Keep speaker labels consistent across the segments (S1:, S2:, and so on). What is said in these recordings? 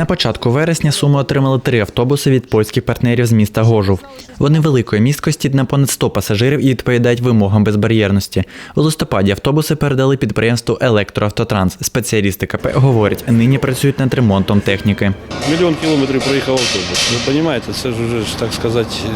S1: На початку вересня Суми отримали три автобуси від польських партнерів з міста Гожув. Вони великої місткості на понад 100 пасажирів і відповідають вимогам безбар'єрності. У листопаді автобуси передали підприємству Електроавтотранс. Спеціалісти КП говорять, нині працюють над ремонтом техніки.
S2: Мільйон кілометрів проїхав автобус. Ви розумієте, це ж вже, так сказати, е,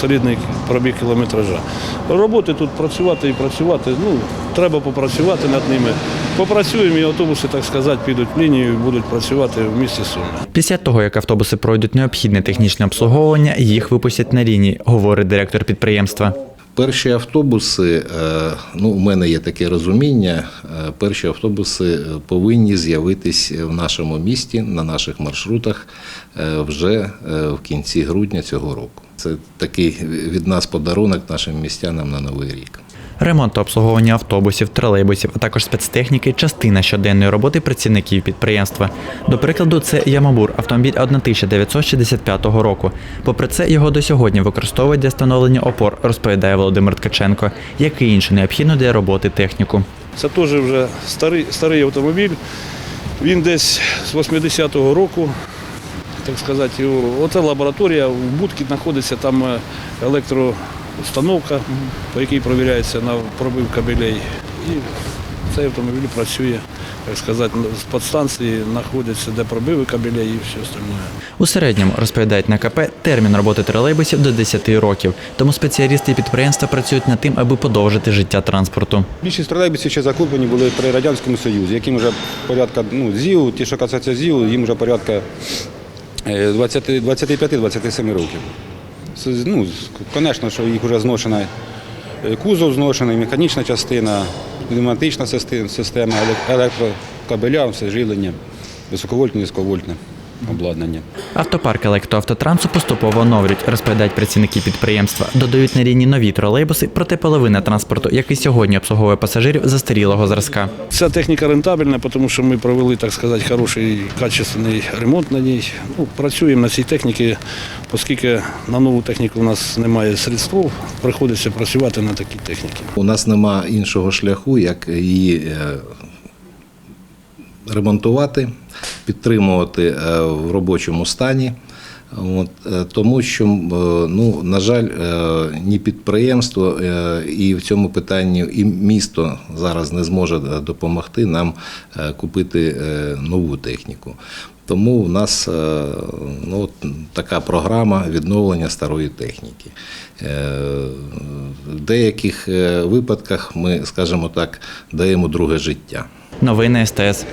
S2: солідний пробіг кілометража. Роботи тут працювати і працювати, ну, треба попрацювати над ними. Попрацюємо і автобуси, так сказати, підуть в лінію і будуть працювати в місті Суми.
S1: Після того, як автобуси пройдуть необхідне технічне обслуговування, їх випустять на лінії, говорить директор підприємства.
S3: Перші автобуси, е, ну у мене є таке розуміння. е, Перші автобуси е, повинні з'явитись в нашому місті на наших маршрутах вже в кінці грудня цього року. Це такий від нас подарунок нашим містянам на новий рік.
S1: Ремонт та обслуговування автобусів, тролейбусів, а також спецтехніки частина щоденної роботи працівників підприємства. До прикладу, це Ямабур, автомобіль 1965 року. Попри це, його до сьогодні використовують для встановлення опор, розповідає Володимир Ткаченко, як і інше необхідно для роботи техніку.
S2: Це теж вже старий, старий автомобіль. Він десь з 80-го року, так сказати, оце лабораторія, в будці знаходиться там е, електроустановка, по якій провіряється на пробив кабелей. І цей автомобіль працює, так сказати, з підстанції знаходиться, де пробиви кабелей і все остальне.
S1: У середньому, розповідають на КП, термін роботи тролейбусів до 10 років. Тому спеціалісти підприємства працюють над тим, аби подовжити життя транспорту.
S4: Більшість тролейбусів ще закуплені були при Радянському Союзі, яким вже порядка ну, ЗІУ, ті, що касаються ЗІУ, їм вже порядка е, 20 25-27 років. Це, ну, звісно, що їх вже зношена е, кузов зношений, механічна частина, пневматична система, електрокабеля, все жилення, високовольтне, низьковольтне обладнання.
S1: Автопарк електроавтотрансу поступово оновлюють, розповідають працівники підприємства. Додають на лінії нові тролейбуси, проте половина транспорту, який сьогодні обслуговує пасажирів, застарілого зразка.
S2: Ця техніка рентабельна, тому що ми провели, так сказати, хороший качественний ремонт на ній. Ну, працюємо на цій техніці, оскільки на нову техніку у нас немає средств, приходиться працювати на такій техніці.
S3: У нас нема іншого шляху, як її е, ремонтувати, підтримувати е, в робочому стані. От, е, тому що, е, ну, на жаль, ні підприємство і в цьому питанні і місто зараз не зможе допомогти нам купити нову техніку. Тому в нас ну, така програма відновлення старої техніки. В деяких випадках ми, скажімо так, даємо друге життя.
S1: Новини СТС.